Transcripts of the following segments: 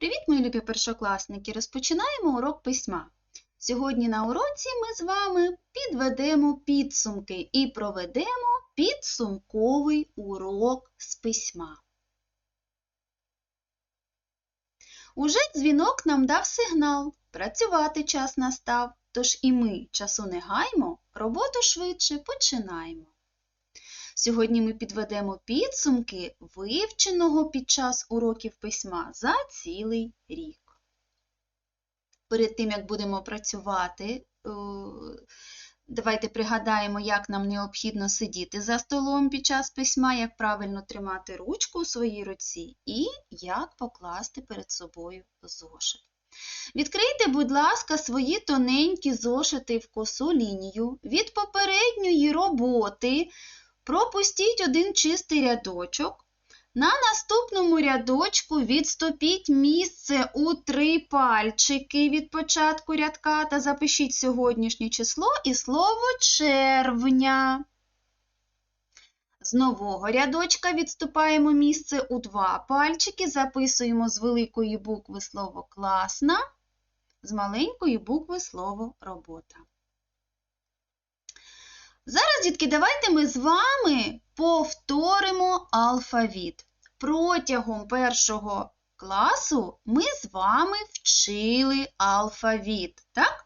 Привіт, мої любі першокласники! Розпочинаємо урок письма. Сьогодні на уроці ми з вами підведемо підсумки і проведемо підсумковий урок з письма. Уже дзвінок нам дав сигнал. Працювати час настав, тож і ми часу не гаймо, роботу швидше починаємо. Сьогодні ми підведемо підсумки вивченого під час уроків письма за цілий рік. Перед тим, як будемо працювати, е, давайте пригадаємо, як нам необхідно сидіти за столом під час письма, як правильно тримати ручку у своїй руці і як покласти перед собою зошит. Відкрийте, будь ласка, свої тоненькі зошити в косу лінію від попередньої роботи. Пропустіть один чистий рядочок. На наступному рядочку відступіть місце у три пальчики від початку рядка та запишіть сьогоднішнє число і слово червня. З нового рядочка відступаємо місце у два пальчики, записуємо з великої букви слово класна, з маленької букви слово робота. Дітки, давайте ми з вами повторимо алфавіт. Протягом першого класу ми з вами вчили алфавіт. Так?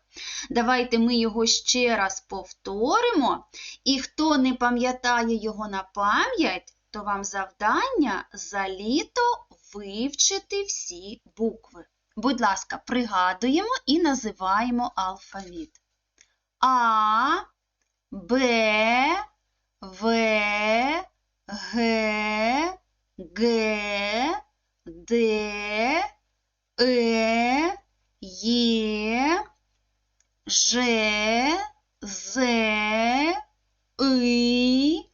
Давайте ми його ще раз повторимо. І хто не пам'ятає його на пам'ять, то вам завдання за літо вивчити всі букви. Будь ласка, пригадуємо і називаємо алфавіт. А, Б, В, Г, Г, Д, Е, Є, Ж, З, И,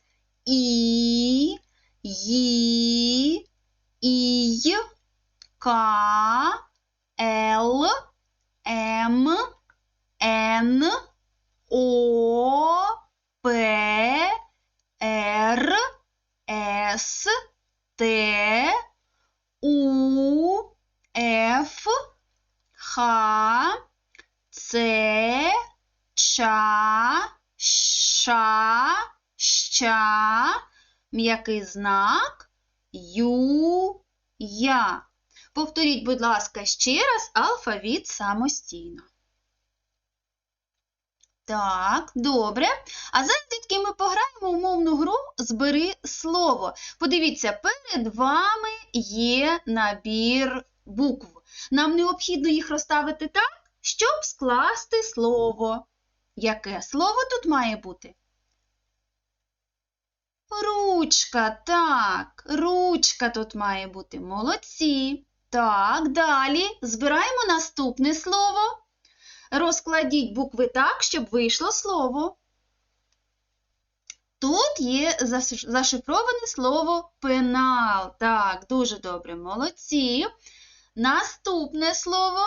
І, Ї, Ій, К, С, Т, У, Ф, Х, Ц, Ч, Ш, Щ, м'який знак, Ю, Я. Повторіть, будь ласка, ще раз алфавіт самостійно. Так, добре. А зараз, дітки, ми пограємо в мовну гру Збери слово. Подивіться, перед вами є набір букв. Нам необхідно їх розставити так, щоб скласти слово. Яке слово тут має бути? Ручка, так, ручка тут має бути. Молодці. Так, далі збираємо наступне слово. Розкладіть букви так, щоб вийшло слово. Тут є зашифроване слово пенал. Так, дуже добре, молодці. Наступне слово.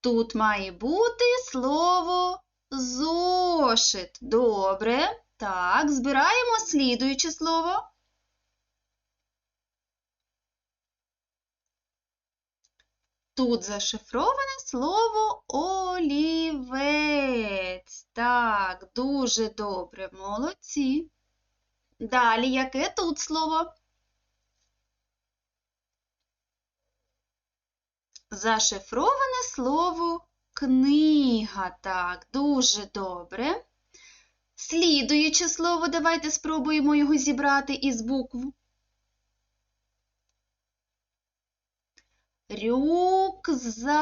Тут має бути слово зошит. Добре. Так, збираємо слідуюче слово. Тут зашифроване слово олівець. Так, дуже добре, молодці. Далі яке тут слово? Зашифроване слово книга. Так, дуже добре. Слідуюче слово, давайте спробуємо його зібрати із букв. Рюкзак.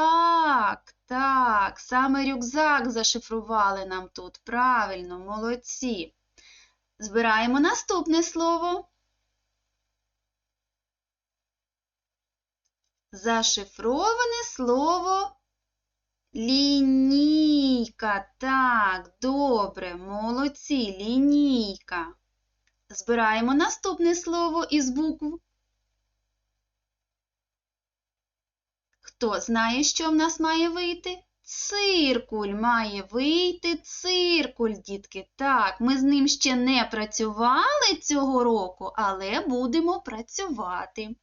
Так, саме рюкзак зашифрували нам тут. Правильно, молодці. Збираємо наступне слово. Зашифроване слово лінійка. Так, добре, молодці, лінійка. Збираємо наступне слово із букв. Хто знає, що в нас має вийти? Циркуль має вийти циркуль, дітки. Так, ми з ним ще не працювали цього року, але будемо працювати.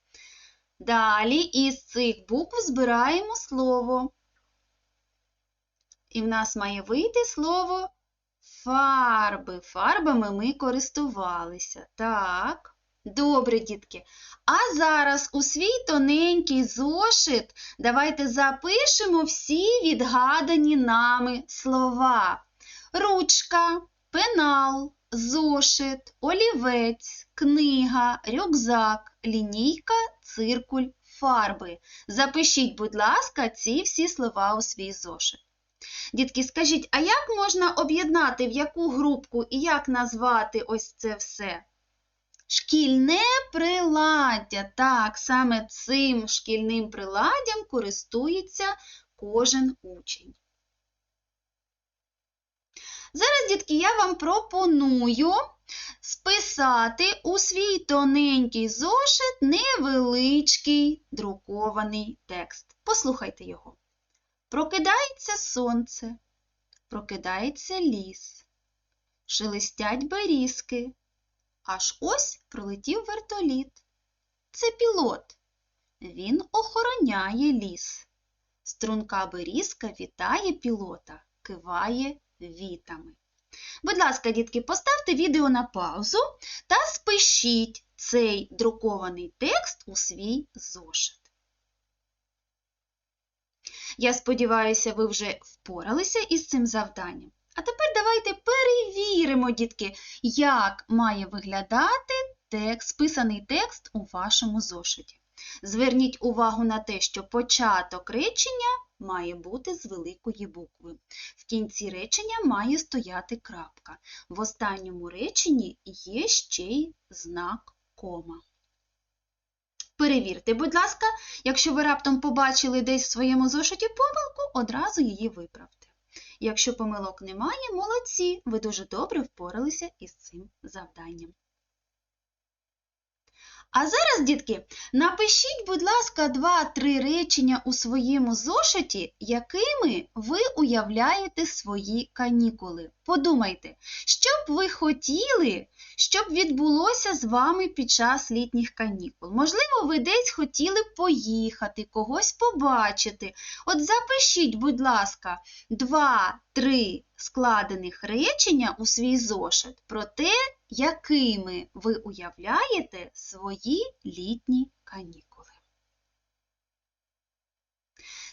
Далі із цих букв збираємо слово. І в нас має вийти слово фарби. Фарбами ми користувалися. Так. Добре, дітки. А зараз у свій тоненький зошит давайте запишемо всі відгадані нами слова. Ручка, пенал, зошит, олівець, книга, рюкзак, лінійка, циркуль, фарби. Запишіть, будь ласка, ці всі слова у свій зошит. Дітки, скажіть, а як можна об'єднати в яку групку і як назвати ось це все? Шкільне приладдя. Так, саме цим шкільним приладдям користується кожен учень. Зараз, дітки, я вам пропоную списати у свій тоненький зошит невеличкий друкований текст. Послухайте його. Прокидається сонце, прокидається ліс, шелестять берізки. Аж ось пролетів вертоліт. Це пілот. Він охороняє ліс. Струнка берізка вітає пілота, киває вітами. Будь ласка, дітки, поставте відео на паузу та спишіть цей друкований текст у свій зошит. Я сподіваюся, ви вже впоралися із цим завданням. А тепер давайте перевіримо, дітки, як має виглядати текст, списаний текст у вашому зошиті. Зверніть увагу на те, що початок речення має бути з великої букви. В кінці речення має стояти крапка. В останньому реченні є ще й знак кома. Перевірте, будь ласка, якщо ви раптом побачили десь в своєму зошиті помилку, одразу її виправте. Якщо помилок немає, молодці, ви дуже добре впоралися із цим завданням. А зараз, дітки, напишіть, будь ласка, два-три речення у своєму зошиті, якими ви уявляєте свої канікули. Подумайте, що б ви хотіли, щоб відбулося з вами під час літніх канікул. Можливо, ви десь хотіли поїхати, когось побачити. От запишіть, будь ласка, два-три складених речення у свій зошит про те, якими ви уявляєте свої літні канікули.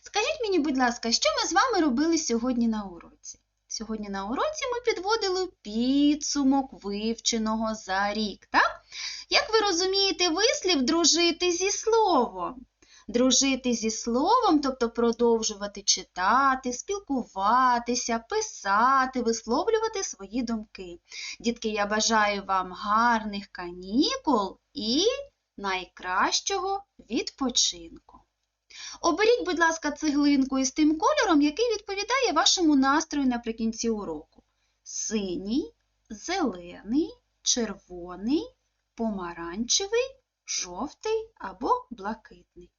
Скажіть мені, будь ласка, що ми з вами робили сьогодні на уроці? Сьогодні на уроці ми підводили підсумок вивченого за рік. так? Як ви розумієте, вислів дружити зі словом? Дружити зі словом, тобто продовжувати читати, спілкуватися, писати, висловлювати свої думки. Дітки, я бажаю вам гарних канікул і найкращого відпочинку. Оберіть, будь ласка, цеглинку із тим кольором, який відповідає вашому настрою наприкінці уроку. Синій, зелений, червоний, помаранчевий, жовтий або блакитний.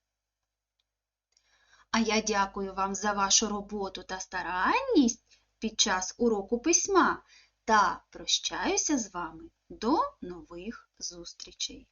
А я дякую вам за вашу роботу та старанність під час уроку письма та прощаюся з вами до нових зустрічей!